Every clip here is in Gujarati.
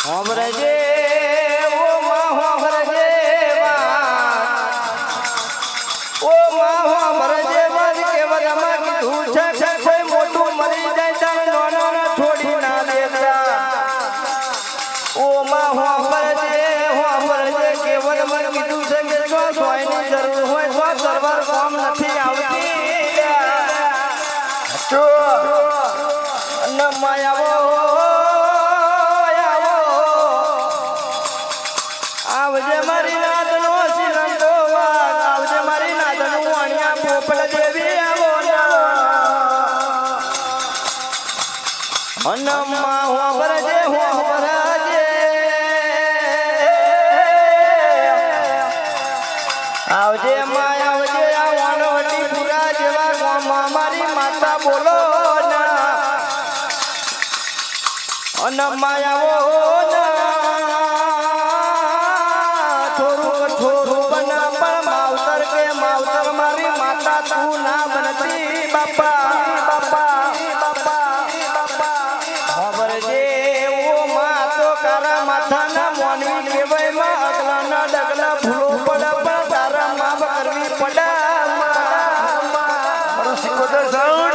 હોંભરજે ઓ માં હોંભરજે વાત. ઓ માં હોંભરજે વાત કેવલમાં કીધું છે કે કોઈ મોટું મરી જાય ત્યારે નાનાને છોડી ના દેતા. ઓ માં હોંભરજે, હોંભરજે કેવલમાં કીધું છે કે જો સોયની જરૂર હોય તો તરવાર કામ નથી આવતી માયાવો મારી નાતનો સિલંદો વાગ આવજે મારી નાતનું વાણિયા પોપટ દેવી આવો અનમ્મા હો ભરજે હો ભરજે આવજે માય, આવજે મારું સિકોતર સાઉન્ડ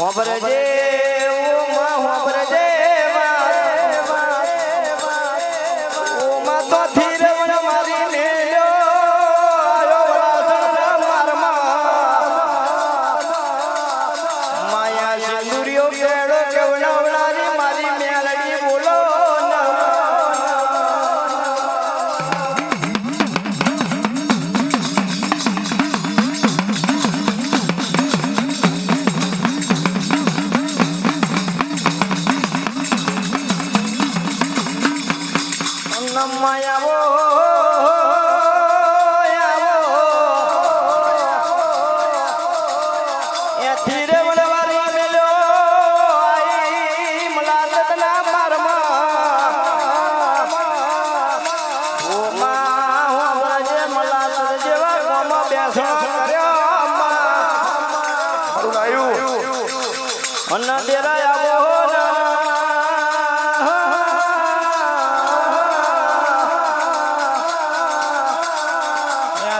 હોબરજે ઓ માં હોબરજે ઓ માં તો ધીરવણ મારી મેલ્યો માયા સિંદુરિયો મારું લાયું અન ડેરા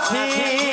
Martin.